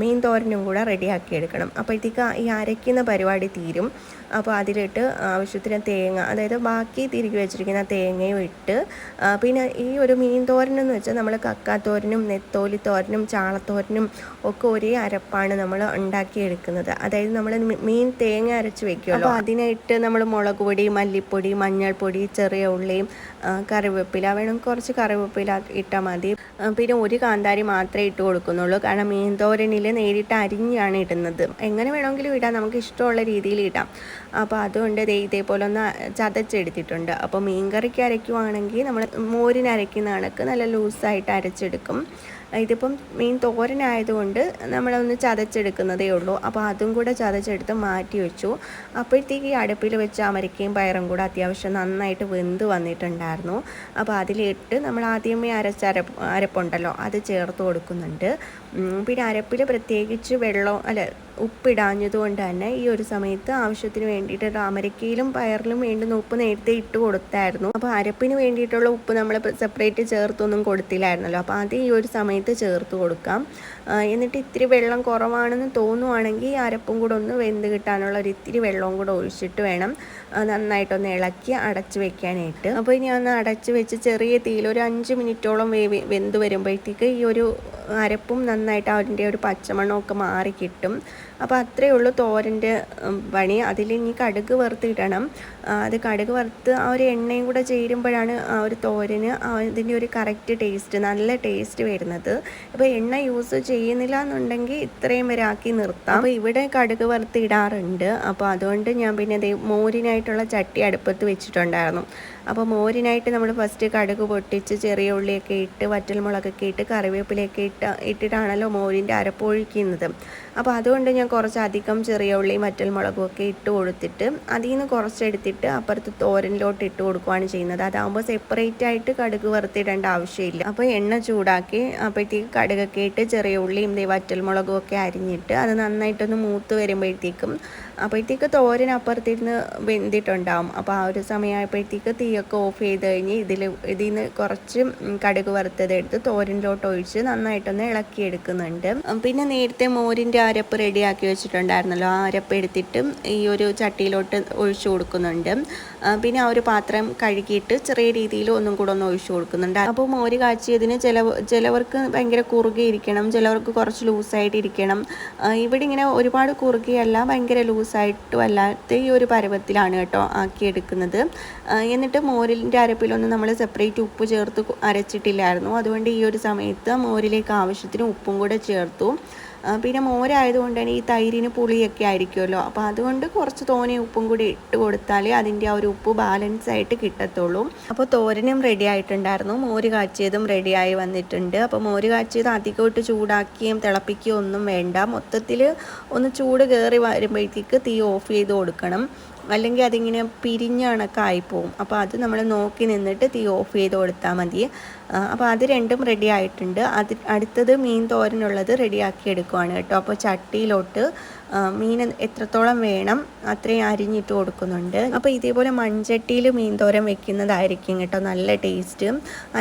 മീൻ തോരനും കൂടെ റെഡിയാക്കി എടുക്കണം അപ്പോഴത്തേക്ക് ഈ അരയ്ക്കുന്ന പരിപാടി തീരും. അപ്പോൾ അതിലിട്ട് ആവശ്യത്തിന് തേങ്ങ അതായത് ബാക്കി തിരികെ വെച്ചിരിക്കുന്ന തേങ്ങയും ഇട്ട് പിന്നെ ഈ ഒരു മീൻ തോരനെന്ന് വെച്ചാൽ നമ്മൾ കക്കാത്തോരനും നെത്തോലി തോരനും ചാളത്തോരനും ഒക്കെ ഒരേ അരപ്പാണ് നമ്മൾ ഉണ്ടാക്കിയെടുക്കുന്നത്. അതായത് നമ്മൾ മീൻ തേങ്ങ അരച്ച് വെക്കുമല്ലോ അപ്പോൾ അതിനായിട്ട് നമ്മൾ മുളക് പൊടി മല്ലിപ്പൊടി മഞ്ഞൾപ്പൊടി ചെറിയ ഉള്ളിയും കറിവേപ്പില വേണം കുറച്ച് കറിവേപ്പില ഇട്ടാൽ മതി. പിന്നെ ഒരു കാന്താരി മാത്രമേ ഇട്ട് കൊടുക്കുന്നുള്ളൂ. കാരണം മീൻ തോരനിൽ നേരിട്ട് അരിഞ്ഞാണ് ഇടുന്നത്. എങ്ങനെ വേണമെങ്കിലും ഇടാം. നമുക്ക് ഇഷ്ടമുള്ള രീതിയിൽ ഇടാം. അപ്പോൾ അതുകൊണ്ട് ദേ ഇതേപോലെ ഒന്ന് ചതച്ചെടുത്തിട്ടുണ്ട്. അപ്പോൾ മീൻകറിക്ക് അരയ്ക്കുവാണെങ്കിൽ നമ്മൾ മോരിന് അരയ്ക്കുന്ന കണക്ക് നല്ല ലൂസായിട്ട് അരച്ചെടുക്കും. ഇതിപ്പം മീൻ തോരനായതുകൊണ്ട് നമ്മളൊന്ന് ചതച്ചെടുക്കുന്നതേ ഉള്ളൂ. അപ്പോൾ അതും കൂടെ ചതച്ചെടുത്ത് മാറ്റി വെച്ചു. അപ്പോഴത്തേക്ക് ഈ അടുപ്പിൽ വെച്ച് അമരിക്കയും പയറും കൂടെ അത്യാവശ്യം നന്നായിട്ട് വെന്ത് വന്നിട്ടുണ്ടായിരുന്നു. അപ്പോൾ അതിലിട്ട് നമ്മൾ ആദ്യമേ അരച്ച അരപ്പ് അരപ്പുണ്ടല്ലോ അത് ചേർത്ത് കൊടുക്കുന്നുണ്ട്. പിന്നെ അരപ്പിൽ പ്രത്യേകിച്ച് വെള്ളം അല്ല ഉപ്പിടാഞ്ഞതുകൊണ്ട് തന്നെ ഈ ഒരു സമയത്ത് ആവശ്യത്തിന് വേണ്ടിയിട്ട് താമരക്കയിലും പയറിലും വേണ്ടുന്ന ഉപ്പ് നേരത്തെ ഇട്ട് കൊടുത്തായിരുന്നു. അപ്പോൾ അരപ്പിന് വേണ്ടിയിട്ടുള്ള ഉപ്പ് നമ്മൾ സെപ്പറേറ്റ് ചേർത്തൊന്നും കൊടുത്തില്ലായിരുന്നല്ലോ. അപ്പോൾ അത് ഈ ഒരു സമയത്ത് ചേർത്ത് കൊടുക്കാം. എന്നിട്ട് ഇത്തിരി വെള്ളം കുറവാണെന്ന് തോന്നുവാണെങ്കിൽ അരപ്പും കൂടെ ഒന്ന് വെന്ത് കിട്ടാനുള്ള ഒരു ഇത്തിരി വെള്ളവും കൂടെ ഒഴിച്ചിട്ട് വേണം. നന്നായിട്ടൊന്ന് ഇളക്കി അടച്ച് വെക്കാനായിട്ട്. അപ്പോൾ ഇനി ഒന്ന് അടച്ച് വെച്ച് ചെറിയ തീയിൽ ഒരു അഞ്ച് മിനിറ്റോളം വേവി വെന്ത് വരുമ്പോഴത്തേക്ക് ഈ ഒരു അരപ്പും നന്നായിട്ട് അതിന്റെ ഒരു പച്ചമണ്ണമൊക്കെ മാറി കിട്ടും. അപ്പോൾ അത്രയേ ഉള്ളൂ തോരന്റെ പണി. അതിൽ ഇനി കടുക് വറുത്തിടണം. അത് കടുക് വറുത്ത് ആ ഒരു എണ്ണയും കൂടെ ചേരുമ്പോഴാണ് ആ ഒരു തോരന് അതിന്റെ ഒരു കറക്റ്റ് ടേസ്റ്റ് നല്ല ടേസ്റ്റ് വരുന്നത്. അപ്പോൾ എണ്ണ യൂസ് ചെയ്യുന്നില്ല എന്നുണ്ടെങ്കിൽ ഇത്രയും വരെ ആക്കി നിർത്താം. അപ്പോൾ ഇവിടെ കടുക് വറുത്ത് ഇടാറുണ്ട് അപ്പോൾ അതുകൊണ്ട് ഞാൻ പിന്നെ മോരിനായിട്ടുള്ള ചട്ടി അടുപ്പത്ത് വെച്ചിട്ടുണ്ടായിരുന്നു. അപ്പോൾ മോരിനായിട്ട് നമ്മൾ ഫസ്റ്റ് കടുക് പൊട്ടിച്ച് ചെറിയ ഉള്ളിയൊക്കെ ഇട്ട് വറ്റൽമുളകൊക്കെ ഇട്ട് കറിവേപ്പിലയൊക്കെ ഇട്ട് ഇട്ടിട്ടാണല്ലോ മോരിന്റെ അരപ്പൊഴിക്കുന്നത് അപ്പോൾ അതുകൊണ്ട് ഞാൻ കുറച്ചധികം ചെറിയ ഉള്ളിയും വറ്റൽമുളകും ഒക്കെ ഇട്ട് കൊടുത്തിട്ട് അതിൽ നിന്ന് കുറച്ചെടുത്തിട്ട് അപ്പുറത്ത് തോരനിലോട്ട് ഇട്ട് കൊടുക്കുകയാണ് ചെയ്യുന്നത്. അതാകുമ്പോൾ സെപ്പറേറ്റ് ആയിട്ട് കടുക് വറുത്തിടേണ്ട ആവശ്യമില്ല. അപ്പോൾ എണ്ണ ചൂടാക്കി അപ്പോഴത്തേക്ക് കടുകൊക്കെ ഇട്ട് ചെറിയ ഉള്ളിയും വറ്റൽമുളകും ഒക്കെ അരിഞ്ഞിട്ട് അത് നന്നായിട്ടൊന്ന് മൂത്ത് വരുമ്പോഴത്തേക്കും അപ്പോഴത്തേക്ക് തോരൻ അപ്പുറത്തിരുന്ന് വെന്തിട്ടുണ്ടാവും. അപ്പോൾ ആ ഒരു സമയമായപ്പോഴത്തേക്ക് തീയൊക്കെ ഓഫ് ചെയ്ത് കഴിഞ്ഞ് ഇതിൽ ഇതിൽ നിന്ന് കുറച്ച് കടുക് വറുത്തത് എടുത്ത് തോരനിലോട്ട് ഒഴിച്ച് നന്നായിട്ടൊന്ന് ഇളക്കിയെടുക്കുന്നുണ്ട്. പിന്നെ നേരത്തെ മോരിന്റെ അരപ്പ് റെഡിയാക്കി വെച്ചിട്ടുണ്ടായിരുന്നല്ലോ. ആ അരപ്പ് എടുത്തിട്ട് ഈ ഒരു ചട്ടിയിലോട്ട് ഒഴിച്ചു കൊടുക്കുന്നുണ്ട്. പിന്നെ ആ ഒരു പാത്രം കഴുകിയിട്ട് ചെറിയ രീതിയിൽ ഒന്നും കൂടെ ഒന്ന് ഒഴിച്ചു കൊടുക്കുന്നുണ്ട്. അപ്പോൾ മോര് കാച്ചിയതിന് ചില ചിലവർക്ക് ഭയങ്കര കുറുകിയിരിക്കണം ചിലവർക്ക് കുറച്ച് ലൂസായിട്ട് ഇരിക്കണം. ഇവിടെ ഇങ്ങനെ ഒരുപാട് കുറുകിയല്ല ഭയങ്കര ലൂസായിട്ടും അല്ലാത്ത ഈ ഒരു പരുവത്തിലാണ് കേട്ടോ ആക്കിയെടുക്കുന്നത്. എന്നിട്ട് മോരിന്റെ അരപ്പിലൊന്നും നമ്മൾ സെപ്പറേറ്റ് ഉപ്പ് ചേർത്ത് അരച്ചിട്ടില്ലായിരുന്നു. അതുകൊണ്ട് ഈ ഒരു സമയത്ത് മോരിലേക്ക് ആവശ്യത്തിന് ഉപ്പും കൂടെ ചേർത്തു. പിന്നെ മോരായതുകൊണ്ട് തന്നെ ഈ തൈരിന് പുളിയൊക്കെ ആയിരിക്കുമല്ലോ. അപ്പോൾ അതുകൊണ്ട് കുറച്ച് തോനെ ഉപ്പും കൂടി ഇട്ട് കൊടുത്താലേ അതിന്റെ ആ ഒരു ഉപ്പ് ബാലൻസ് ആയിട്ട് കിട്ടത്തുള്ളൂ. അപ്പോൾ തോരനും റെഡി ആയിട്ടുണ്ടായിരുന്നു. മോര് കാച്ചിയതും റെഡിയായി വന്നിട്ടുണ്ട്. അപ്പോൾ മോര് കാച്ചിയത് അധികമായിട്ട് ചൂടാക്കിയും തിളപ്പിക്കുകയും ഒന്നും വേണ്ട. മൊത്തത്തിൽ ഒന്ന് ചൂട് കയറി വരുമ്പോഴത്തേക്ക് തീ ഓഫ് ചെയ്ത് കൊടുക്കണം. അല്ലെങ്കിൽ അതിങ്ങനെ പിരിഞ്ഞ കണക്കായി പോവും. അപ്പോൾ അത് നമ്മൾ നോക്കി നിന്നിട്ട് തീ ഓഫ് ചെയ്ത് കൊടുത്താൽ മതി. അപ്പോൾ അത് രണ്ടും റെഡി ആയിട്ടുണ്ട്. അത് അടുത്തത് മീൻ തോരനുള്ളത് റെഡിയാക്കി എടുക്കുവാണ് കേട്ടോ. അപ്പോൾ ചട്ടിയിലോട്ട് മീൻ എത്രത്തോളം വേണം അത്രയും അരിഞ്ഞിട്ട് കൊടുക്കുന്നുണ്ട്. അപ്പോൾ ഇതേപോലെ മൺചട്ടിയിൽ മീൻ തോരൻ വെക്കുന്നതായിരിക്കും കേട്ടോ നല്ല ടേസ്റ്റ്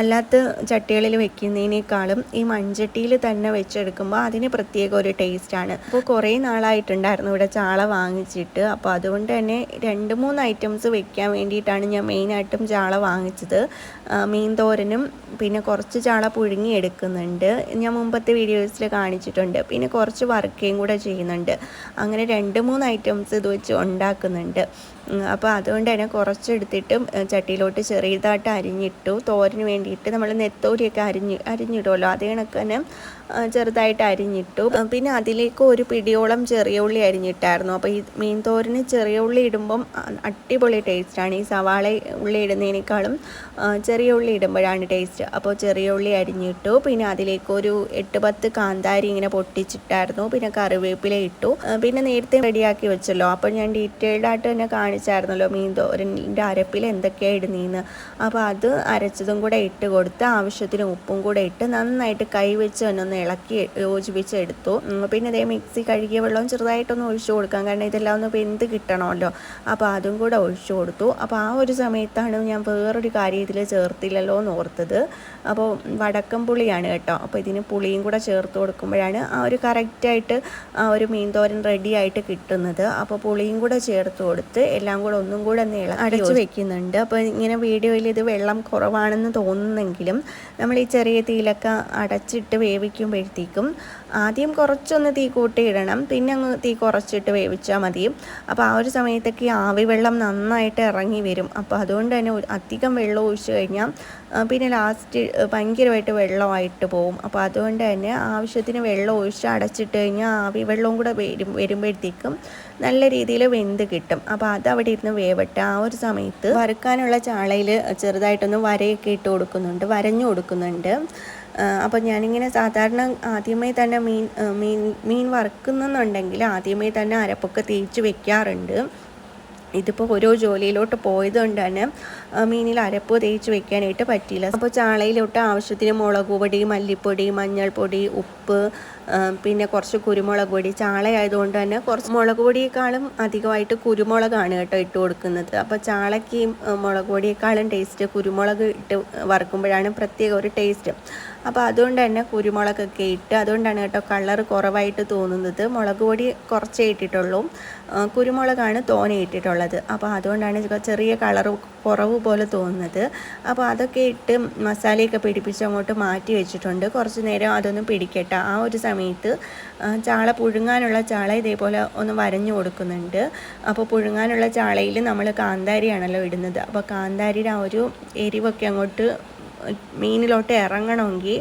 അല്ലാത്ത ചട്ടികളിൽ വെക്കുന്നതിനേക്കാളും ഈ മൺചട്ടിയിൽ തന്നെ വെച്ചെടുക്കുമ്പോൾ അതിന് പ്രത്യേക ഒരു ടേസ്റ്റാണ് അപ്പോൾ കുറേ നാളായിട്ടുണ്ടായിരുന്നു ഇവിടെ ചാള വാങ്ങിച്ചിട്ട്. അപ്പോൾ അതുകൊണ്ട് തന്നെ രണ്ട് മൂന്ന് ഐറ്റംസ് വെക്കാൻ വേണ്ടിയിട്ടാണ് ഞാൻ മെയിനായിട്ടും ചാള വാങ്ങിച്ചത്. മീൻ തോരനും പിന്നെ കുറച്ച് ചാള പുഴുങ്ങി എടുക്കുന്നുണ്ട്. ഞാൻ മുമ്പത്തെ വീഡിയോസിൽ കാണിച്ചിട്ടുണ്ട്. പിന്നെ കുറച്ച് വർക്കുകയും കൂടെ ചെയ്യുന്നുണ്ട്. അങ്ങനെ രണ്ട് മൂന്ന് ഐറ്റംസ് ഇത് വെച്ച് ഉണ്ടാക്കുന്നുണ്ട്. അപ്പോൾ അതുകൊണ്ട് തന്നെ കുറച്ചെടുത്തിട്ട് ചട്ടിയിലോട്ട് ചെറിയതായിട്ട് അരിഞ്ഞിട്ടു തോരന് വേണ്ടിയിട്ട് നമ്മൾ നെത്തോരിയൊക്കെ അരിഞ്ഞ് അരിഞ്ഞിടുമല്ലോ അതേ കണക്ക് തന്നെ ചെറുതായിട്ട് അരിഞ്ഞിട്ടു. പിന്നെ അതിലേക്ക് ഒരു പിടിയോളം ചെറിയ ഉള്ളി അരിഞ്ഞിട്ടായിരുന്നു. അപ്പോൾ ഈ മീൻ തോരന് ചെറിയ ഉള്ളി ഇടുമ്പം അടിപൊളി ടേസ്റ്റാണ്. ഈ സവാള ഉള്ളി ഇടുന്നതിനേക്കാളും ചെറിയ ഉള്ളി ഇടുമ്പോഴാണ് ടേസ്റ്റ്. അപ്പോൾ ചെറിയ ഉള്ളി അരിഞ്ഞിട്ടു പിന്നെ അതിലേക്ക് ഒരു എട്ട് പത്ത് കാന്താരി ഇങ്ങനെ പൊട്ടിച്ചിട്ടായിരുന്നു. പിന്നെ കറിവേപ്പില ഇട്ടു. പിന്നെ നേരത്തെ റെഡിയാക്കി വെച്ചല്ലോ. അപ്പോൾ ഞാൻ ഡീറ്റെയിൽഡ് ആയിട്ട് തന്നെ കാണിച്ചായിരുന്നല്ലോ മീൻ തോരന്റെ അരപ്പിൽ എന്തൊക്കെയാണ് ഇടുന്നതെന്ന് അപ്പോൾ അത് അരച്ചതും കൂടെ ഇട്ട് കൊടുത്ത് ആവശ്യത്തിന് ഉപ്പും കൂടെ ഇട്ട് നന്നായിട്ട് കൈ വെച്ച് തന്നെ ഒന്ന് ഇളക്കി യോജിപ്പിച്ച് എടുത്തു. പിന്നെ ഇതേ മിക്സി കഴുകിയ വെള്ളം ചെറുതായിട്ടൊന്ന് ഒഴിച്ചു കൊടുക്കാം. കാരണം ഇതെല്ലാം ഒന്ന് വെന്ത് കിട്ടണമല്ലോ? അപ്പോൾ അതും കൂടെ ഒഴിച്ചു കൊടുത്തു. അപ്പോൾ ആ ഒരു സമയത്താണ് ഞാൻ വേറൊരു കാര്യം ഇതിൽ ചേർത്തില്ലല്ലോ എന്ന് ഓർത്തത്. അപ്പോൾ വടക്കം പുളിയാണ് കേട്ടോ. അപ്പോൾ ഇതിന് പുളിയും കൂടെ ചേർത്ത് കൊടുക്കുമ്പോഴാണ് ആ ഒരു കറക്റ്റായിട്ട് ആ ഒരു മീൻ തോരൻ റെഡി ആയിട്ട് കിട്ടുന്നത്. അപ്പോൾ പുളിയും കൂടെ ചേർത്ത് കൊടുത്ത് എല്ലാം കൂടെ ഒന്നും കൂടെ നീളം അടച്ചു വെക്കുന്നുണ്ട്. അപ്പോൾ ഇങ്ങനെ വീഡിയോയിൽ ഇത് വെള്ളം കുറവാണെന്ന് തോന്നുന്നെങ്കിലും നമ്മൾ ഈ ചെറിയ തീയിലൊക്കെ അടച്ചിട്ട് വേവിക്കുമ്പോഴത്തേക്കും ആദ്യം കുറച്ചൊന്ന് തീ കൂട്ടിയിടണം പിന്നെ അങ്ങ് തീ കുറച്ചിട്ട് വേവിച്ചാൽ മതി. അപ്പോൾ ആ ഒരു സമയത്തൊക്കെ ആവി വെള്ളം നന്നായിട്ട് ഇറങ്ങി വരും. അപ്പോൾ അതുകൊണ്ട് തന്നെ അധികം വെള്ളം ഒഴിച്ചു കഴിഞ്ഞാൽ പിന്നെ ലാസ്റ്റ് ഭയങ്കരമായിട്ട് വെള്ളമായിട്ട് പോകും അപ്പോൾ അതുകൊണ്ട് തന്നെ ആവശ്യത്തിന് വെള്ളം ഒഴിച്ച് അടച്ചിട്ട് കഴിഞ്ഞാൽ ആവി വെള്ളവും കൂടെ വരും വരുമ്പോഴത്തേക്കും നല്ല രീതിയിൽ വെന്ത് കിട്ടും. അപ്പോൾ അത് അവിടെ ഇരുന്ന് വേവട്ടെ. ആ ഒരു സമയത്ത് വറുക്കാനുള്ള ചാളയിൽ ചെറുതായിട്ടൊന്ന് വരയൊക്കെ ഇട്ട് കൊടുക്കുന്നുണ്ട് വരഞ്ഞു കൊടുക്കുന്നുണ്ട്. അപ്പോൾ ഞാനിങ്ങനെ സാധാരണ ആദ്യമേ തന്നെ മീൻ മീൻ മീൻ വറുക്കുന്നുണ്ടെങ്കിൽ ആദ്യമേ തന്നെ അരപ്പൊക്കെ തേച്ച് വെക്കാറുണ്ട്. ഇതിപ്പോൾ ഓരോ ജോലിയിലോട്ട് പോയതുകൊണ്ട് തന്നെ മീനിൽ അരപ്പ് തേച്ച് വെക്കാനായിട്ട് പറ്റിയില്ല. അപ്പോൾ ചാളയിലോട്ട് ആവശ്യത്തിന് മുളക് പൊടി മല്ലിപ്പൊടി മഞ്ഞൾപ്പൊടി ഉപ്പ് പിന്നെ കുറച്ച് കുരുമുളക് പൊടി. ചാളയായതുകൊണ്ട് തന്നെ കുറച്ച് മുളക് പൊടിയേക്കാളും അധികമായിട്ട് കുരുമുളകാണ് കേട്ടോ ഇട്ട് കൊടുക്കുന്നത്. അപ്പോൾ ചാളയ്ക്ക് മുളക് പൊടിയേക്കാളും ടേസ്റ്റ് കുരുമുളക് ഇട്ട് വറുക്കുമ്പോഴാണ് പ്രത്യേക ഒരു ടേസ്റ്റ് അപ്പോൾ അതുകൊണ്ട് തന്നെ കുരുമുളകൊക്കെ ഇട്ട് അതുകൊണ്ടാണ് കേട്ടോ കളർ കുറവായിട്ട് തോന്നുന്നത്. മുളക് പൊടി കുറച്ചേ ഇട്ടിട്ടുള്ളൂ. കുരുമുളകാണ് തോനെ ഇട്ടിട്ടുള്ളത്. അപ്പോൾ അതുകൊണ്ടാണ് ചെറിയ കളർ കുറവ് പോലെ തോന്നുന്നത്. അപ്പോൾ അതൊക്കെ ഇട്ട് മസാലയൊക്കെ പിടിപ്പിച്ച് അങ്ങോട്ട് മാറ്റി വെച്ചിട്ടുണ്ട്. കുറച്ച് നേരം അതൊന്നും പിടിക്കട്ടെ. ആ ഒരു സമയത്ത് ചാള പുഴുങ്ങാനുള്ള ചാള ഇതേപോലെ ഒന്ന് വരഞ്ഞു കൊടുക്കുന്നുണ്ട്. അപ്പോൾ പുഴുങ്ങാനുള്ള ചാളയിൽ നമ്മൾ കാന്താരിയാണല്ലോ ഇടുന്നത്. അപ്പോൾ കാന്താരിയുടെ ആ ഒരു എരിവൊക്കെ അങ്ങോട്ട് മീനിലോട്ട് ഇറങ്ങണമെങ്കിൽ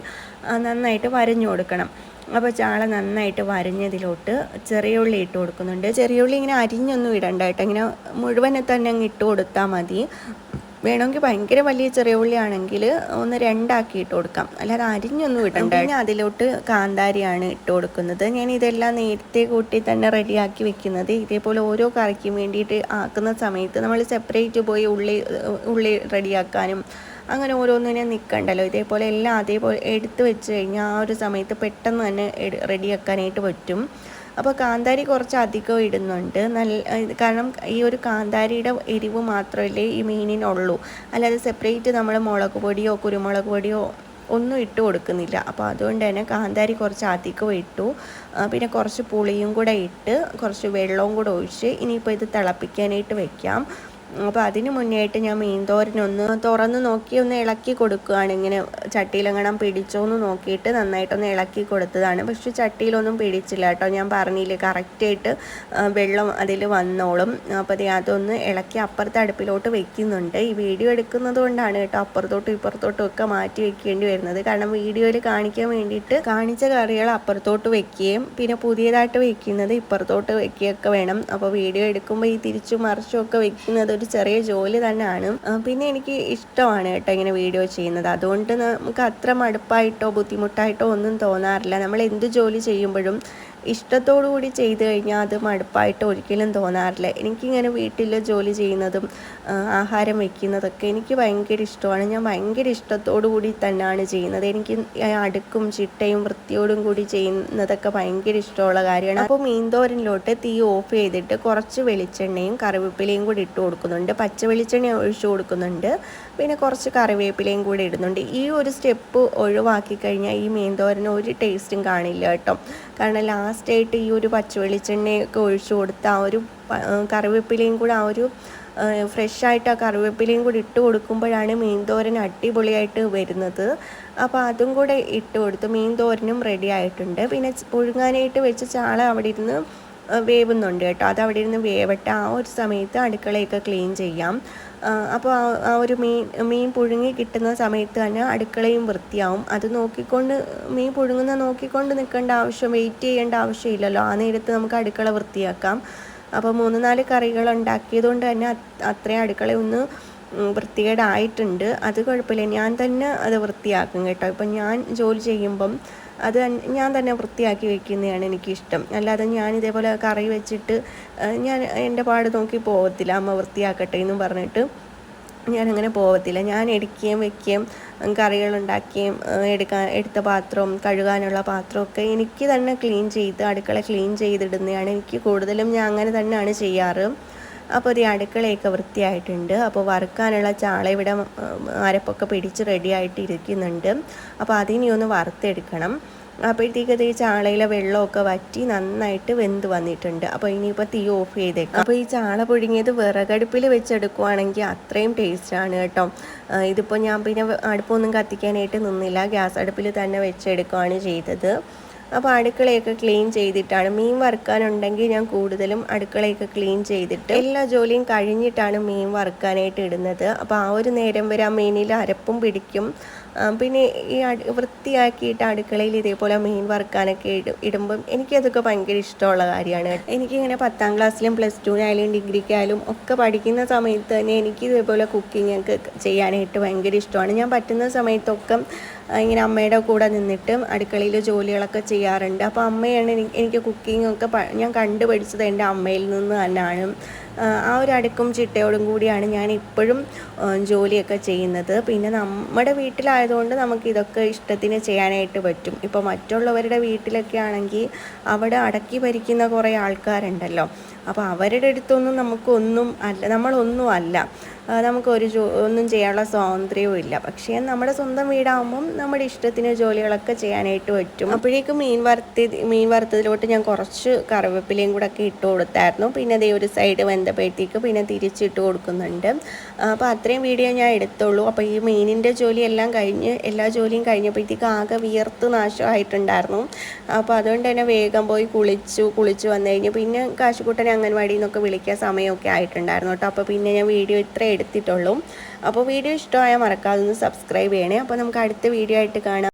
നന്നായിട്ട് വരഞ്ഞു കൊടുക്കണം. അപ്പോൾ ചാള നന്നായിട്ട് വരഞ്ഞതിലോട്ട് ചെറിയ ഉള്ളി ഇട്ട് കൊടുക്കുന്നുണ്ട്. ചെറിയ ഉള്ളി ഇങ്ങനെ അരിഞ്ഞൊന്നും ഇടണ്ട കേട്ടോ. ഇങ്ങനെ മുഴുവനെ തന്നെ അങ്ങ് ഇട്ട് കൊടുത്താൽ മതി. വേണമെങ്കിൽ ഭയങ്കര വലിയ ചെറിയ ഉള്ളിയാണെങ്കിൽ ഒന്ന് രണ്ടാക്കി ഇട്ട് കൊടുക്കാം. അല്ലാതെ അരിഞ്ഞൊന്നും ഇടണ്ട. പിന്നെ അതിലോട്ട് കാന്താരിയാണ് ഇട്ട് കൊടുക്കുന്നത്. ഞാൻ ഇതെല്ലാം നേരത്തെ കൂട്ടി തന്നെ റെഡിയാക്കി വെക്കുന്നത്. ഇതേപോലെ ഓരോ കറിക്കും വേണ്ടിയിട്ട് ആക്കുന്ന സമയത്ത് നമ്മൾ സെപ്പറേറ്റ് പോയി ഉള്ളി ഉള്ളി റെഡിയാക്കാനും അങ്ങനെ ഓരോന്നിനെ നിൽക്കണ്ടല്ലോ. ഇതേപോലെ എല്ലാം അതേപോലെ എടുത്ത് വെച്ച് കഴിഞ്ഞാൽ ആ ഒരു സമയത്ത് പെട്ടെന്ന് തന്നെ റെഡിയാക്കാനായിട്ട് പറ്റും. അപ്പോൾ കാന്താരി കുറച്ച് അധികം ഇടുന്നുണ്ട്. നല്ല കാരണം ഈ ഒരു കാന്താരിയുടെ എരിവ് മാത്രമല്ലേ ഈ മീനിനുള്ളൂ. അല്ലാതെ സെപ്പറേറ്റ് നമ്മൾ മുളക് പൊടിയോ കുരുമുളക് പൊടിയോ ഒന്നും ഇട്ട് കൊടുക്കുന്നില്ല. അപ്പോൾ അതുകൊണ്ട് തന്നെ കാന്താരി കുറച്ച് അധികം ഇട്ടു പിന്നെ കുറച്ച് പുളിയും കൂടെ ഇട്ട് കുറച്ച് വെള്ളവും കൂടെ ഒഴിച്ച് ഇനിയിപ്പോൾ ഇത് തിളപ്പിക്കാനായിട്ട് വെക്കാം. അപ്പോൾ അതിന് മുന്നേ ആയിട്ട് ഞാൻ മീൻ തോരനൊന്ന് തുറന്ന് നോക്കി ഒന്ന് ഇളക്കി കൊടുക്കുകയാണ്. ഇങ്ങനെ ചട്ടിയിലെങ്ങണം പിടിച്ചോ എന്ന് നോക്കിയിട്ട് നന്നായിട്ടൊന്ന് ഇളക്കി കൊടുത്തതാണ്. പക്ഷേ ചട്ടിയിലൊന്നും പിടിച്ചില്ല കേട്ടോ. ഞാൻ പറഞ്ഞില്ലേ കറക്റ്റായിട്ട് വെള്ളം അതിൽ വന്നോളും. അപ്പോൾ അത് അതൊന്ന് ഇളക്കി അപ്പുറത്തെ അടുപ്പിലോട്ട് വെക്കുന്നുണ്ട്. ഈ വീഡിയോ എടുക്കുന്നത് കൊണ്ടാണ് കേട്ടോ അപ്പുറത്തോട്ടും ഇപ്പുറത്തോട്ടും ഒക്കെ മാറ്റി വെക്കേണ്ടി വരുന്നത്. കാരണം വീഡിയോയിൽ കാണിക്കാൻ വേണ്ടിയിട്ട് കാണിച്ച കറികൾ അപ്പുറത്തോട്ട് വെക്കുകയും പിന്നെ പുതിയതായിട്ട് വെക്കുന്നത് ഇപ്പുറത്തോട്ട് വെക്കുകയൊക്കെ വേണം. അപ്പോൾ വീഡിയോ എടുക്കുമ്പോൾ ഈ തിരിച്ചും മറിച്ചും ഒക്കെ വെക്കുന്നത് ഒരു ചെറിയ ജോലി തന്നെയാണ്. പിന്നെ എനിക്ക് ഇഷ്ടമാണ് കേട്ടോ ഇങ്ങനെ വീഡിയോ ചെയ്യുന്നത്. അതുകൊണ്ട് നമുക്ക് അത്ര മടുപ്പായിട്ടോ ബുദ്ധിമുട്ടായിട്ടോ ഒന്നും തോന്നാറില്ല. നമ്മൾ എന്ത് ജോലി ചെയ്യുമ്പോഴും ഇഷ്ടത്തോടു കൂടി ചെയ്തു കഴിഞ്ഞാൽ അത് മടുപ്പായിട്ട് ഒരിക്കലും തോന്നാറില്ല. എനിക്കിങ്ങനെ വീട്ടിൽ ജോലി ചെയ്യുന്നതും ആഹാരം വയ്ക്കുന്നതൊക്കെ എനിക്ക് ഭയങ്കര ഇഷ്ടമാണ്. ഞാൻ ഭയങ്കര ഇഷ്ടത്തോടു കൂടി തന്നെയാണ് ചെയ്യുന്നത്. എനിക്ക് അടുക്കും ചിട്ടയും വൃത്തിയോടും കൂടി ചെയ്യുന്നതൊക്കെ ഭയങ്കര ഇഷ്ടമുള്ള കാര്യമാണ്. അപ്പോൾ മീൻതോരനിലോട്ട് തീ ഓഫ് ചെയ്തിട്ട് കുറച്ച് വെളിച്ചെണ്ണയും കറിവേപ്പിലയും കൂടി ഇട്ട് കൊടുക്കുന്നുണ്ട്. പച്ച വെളിച്ചെണ്ണ ഒഴിച്ചു കൊടുക്കുന്നുണ്ട്. പിന്നെ കുറച്ച് കറിവേപ്പിലയും കൂടി ഇടുന്നുണ്ട്. ഈ ഒരു സ്റ്റെപ്പ് ഒഴിവാക്കി കഴിഞ്ഞാൽ ഈ മീൻതോരന് ഒരു ടേസ്റ്റും കാണില്ല കേട്ടോ. കാരണം ലാസ്റ്റായിട്ട് ഈ ഒരു പച്ച വെളിച്ചെണ്ണയൊക്കെ ഒഴിച്ചു കൊടുത്ത ആ ഒരു കറിവേപ്പിലയും കൂടെ ആ ഒരു ഫ്രഷ് ആയിട്ട് ആ കറിവേപ്പിലയും കൂടി ഇട്ട് കൊടുക്കുമ്പോഴാണ് മീൻ തോരൻ അടിപൊളിയായിട്ട് വരുന്നത്. അപ്പോൾ അതും കൂടെ ഇട്ട് കൊടുത്തു മീൻ തോരനും റെഡി ആയിട്ടുണ്ട്. പിന്നെ പുഴുങ്ങാനായിട്ട് വെച്ച ചാള അവിടെ ഇരുന്ന് വേവുന്നുണ്ട് കേട്ടോ. അത് അവിടെ ഇരുന്ന് വേവട്ടെ. ആ ഒരു സമയത്ത് അടുക്കളയൊക്കെ ക്ലീൻ ചെയ്യാം. അപ്പോൾ ആ ഒരു മീൻ മീൻ പുഴുങ്ങി കിട്ടുന്ന സമയത്ത് തന്നെ അടുക്കളയും വൃത്തിയാവും. അത് നോക്കിക്കൊണ്ട് മീൻ പുഴുങ്ങുന്ന നോക്കിക്കൊണ്ട് നിൽക്കേണ്ട ആവശ്യം വെയിറ്റ് ചെയ്യേണ്ട ആവശ്യമില്ലല്ലോ ആ നേരത്ത് നമുക്ക് അടുക്കള വൃത്തിയാക്കാം. അപ്പോൾ മൂന്ന് നാല് കറികൾ ഉണ്ടാക്കിയതുകൊണ്ട് തന്നെ അത്രയും അടുക്കള ഒന്ന് വൃത്തികേടായിട്ടുണ്ട്. അത് കുഴപ്പമില്ല. ഞാൻ തന്നെ അത് വൃത്തിയാക്കും കേട്ടോ. ഇപ്പം ഞാൻ ജോലി ചെയ്യുമ്പം അത് ഞാൻ തന്നെ വൃത്തിയാക്കി വെക്കുന്നതാണ് എനിക്കിഷ്ടം. അല്ലാതെ ഞാൻ ഇതേപോലെ കറി വെച്ചിട്ട് ഞാൻ എന്റെ പാട് നോക്കി പോകത്തില്ല അമ്മ വൃത്തിയാക്കട്ടെ എന്നും പറഞ്ഞിട്ട്. ഞാനങ്ങനെ പോകത്തില്ല ഞാൻ എടുക്കുകയും വെക്കുകയും കറികൾ ഉണ്ടാക്കുകയും എടുക്കാൻ എടുത്ത പാത്രവും കഴുകാനുള്ള പാത്രമൊക്കെ എനിക്ക് തന്നെ ക്ലീൻ ചെയ്ത് അടുക്കള ക്ലീൻ ചെയ്തിടുന്നതാണ് എനിക്ക് കൂടുതലും ഞാൻ അങ്ങനെ തന്നെയാണ് ചെയ്യാറ്. അപ്പോൾ ഒരു അടുക്കളയൊക്കെ വൃത്തിയായിട്ടുണ്ട്. അപ്പോൾ വറുക്കാനുള്ള ചാള ഇവിടെ അരപ്പൊക്കെ പിടിച്ച് റെഡി ആയിട്ട് ഇരിക്കുന്നുണ്ട് അപ്പോൾ അതിനെയൊന്ന് വറുത്തെടുക്കണം. അപ്പോഴത്തേക്ക് ഈ ചാളയിലെ വെള്ളമൊക്കെ വറ്റി നന്നായിട്ട് വെന്ത് വന്നിട്ടുണ്ട്. അപ്പോൾ ഇനിയിപ്പോൾ തീ ഓഫ് ചെയ്തേക്കാം. അപ്പോൾ ഈ ചാള പുഴുങ്ങിയത് വിറകടുപ്പിൽ വെച്ചെടുക്കുവാണെങ്കിൽ അത്രയും ടേസ്റ്റാണ് കേട്ടോ. ഇതിപ്പോൾ ഞാൻ പിന്നെ അടുപ്പൊന്നും കത്തിക്കാനായിട്ട് നിന്നില്ല. ഗ്യാസ് അടുപ്പിൽ തന്നെ വെച്ചെടുക്കുകയാണ് ചെയ്തത്. അപ്പോൾ അടുക്കളയൊക്കെ ക്ലീൻ ചെയ്തിട്ടാണ്. മീൻ വറുക്കാനുണ്ടെങ്കിൽ ഞാൻ കൂടുതലും അടുക്കളയൊക്കെ ക്ലീൻ ചെയ്തിട്ട് എല്ലാ ജോലിയും കഴിഞ്ഞിട്ടാണ് മീൻ വറുക്കാനായിട്ട് ഇടുന്നത്. അപ്പോൾ ആ ഒരു നേരം വരെ ആ മീനിൽ അരപ്പും പിടിക്കും. പിന്നെ ഈ വൃത്തിയാക്കിയിട്ട് അടുക്കളയിൽ ഇതേപോലെ മീൻ വറുക്കാനൊക്കെ ഇടും ഇടുമ്പം എനിക്കതൊക്കെ ഭയങ്കര ഇഷ്ടമുള്ള കാര്യമാണ്. എനിക്കിങ്ങനെ പത്താം ക്ലാസ്സിലും പ്ലസ് ടുവിനായാലും ഡിഗ്രിക്കായാലും ഒക്കെ പഠിക്കുന്ന സമയത്ത് തന്നെ എനിക്ക് ഇതേപോലെ കുക്കിംഗ് ഒക്കെ ചെയ്യാനായിട്ട് ഭയങ്കര ഇഷ്ടമാണ്. ഞാൻ പറ്റുന്ന സമയത്തൊക്കെ ഇങ്ങനെ അമ്മയുടെ കൂടെ നിന്നിട്ട് അടുക്കളയിൽ ജോലികളൊക്കെ ചെയ്യാറുണ്ട്. അപ്പോൾ അമ്മയാണ് എനിക്ക് കുക്കിംഗ് ഒക്കെ ഞാൻ കണ്ടുപഠിച്ചത് എന്റെ അമ്മയിൽ നിന്ന് തന്നെയാണ് ആ ഒരു അടുക്കും ചിട്ടയോടും കൂടിയാണ് ഞാൻ ഇപ്പോഴും ജോലിയൊക്കെ ചെയ്യുന്നത്. പിന്നെ നമ്മുടെ വീട്ടിലായതുകൊണ്ട് നമുക്ക് ഇതൊക്കെ ഇഷ്ടത്തിന് ചെയ്യാനായിട്ട് പറ്റും. ഇപ്പോൾ മറ്റുള്ളവരുടെ വീട്ടിലൊക്കെ ആണെങ്കിൽ അവിടെ അടക്കി ഭരിക്കുന്ന കുറേ ആൾക്കാരുണ്ടല്ലോ. അപ്പോൾ അവരുടെ അടുത്തൊന്നും നമുക്കൊന്നും അല്ല നമ്മളൊന്നും അല്ല. നമുക്കൊരു ജോ ഒന്നും ചെയ്യാനുള്ള സ്വാതന്ത്ര്യവും ഇല്ല. പക്ഷേ നമ്മുടെ സ്വന്തം വീടാകുമ്പം നമ്മുടെ ഇഷ്ടത്തിന് ജോലികളൊക്കെ ചെയ്യാനായിട്ട് പറ്റും. അപ്പോഴേക്കും മീൻ വറുത്തി മീൻ വറുത്തതിലോട്ട് ഞാൻ കുറച്ച് കറിവേപ്പിലയും കൂടെ ഒക്കെ ഇട്ട് കൊടുത്തായിരുന്നു. പിന്നെ അതേ ഒരു സൈഡ് വെന്തപ്പോഴത്തേക്ക് പിന്നെ തിരിച്ചിട്ട് കൊടുക്കുന്നുണ്ട്. അപ്പോൾ അത്രയും വീഡിയോ ഞാൻ എടുത്തുള്ളൂ. അപ്പോൾ ഈ മീനിന്റെ ജോലിയെല്ലാം കഴിഞ്ഞ് എല്ലാ ജോലിയും കഴിഞ്ഞപ്പോഴത്തേക്ക് ആകെ വിയർത്ത് നാശമായിട്ടുണ്ടായിരുന്നു. അപ്പോൾ അതുകൊണ്ട് തന്നെ വേഗം പോയി കുളിച്ചു കുളിച്ചു വന്നു കഴിഞ്ഞ് പിന്നെ കാശുകൂട്ടനെ അംഗൻവാടിയിൽ നിന്നൊക്കെ വിളിക്കാൻ സമയമൊക്കെ ആയിട്ടുണ്ടായിരുന്നു കേട്ടോ. അപ്പോൾ പിന്നെ ഞാൻ വീഡിയോ ഇത്ര എടുത്തിട്ടുള്ളൂ. അപ്പോൾ വീഡിയോ ഇഷ്ടമായാൽ മറക്കാതെ ഒന്ന് സബ്സ്ക്രൈബ് ചെയ്യണേ. അപ്പോൾ നമുക്ക് അടുത്ത വീഡിയോ ആയിട്ട് കാണാം.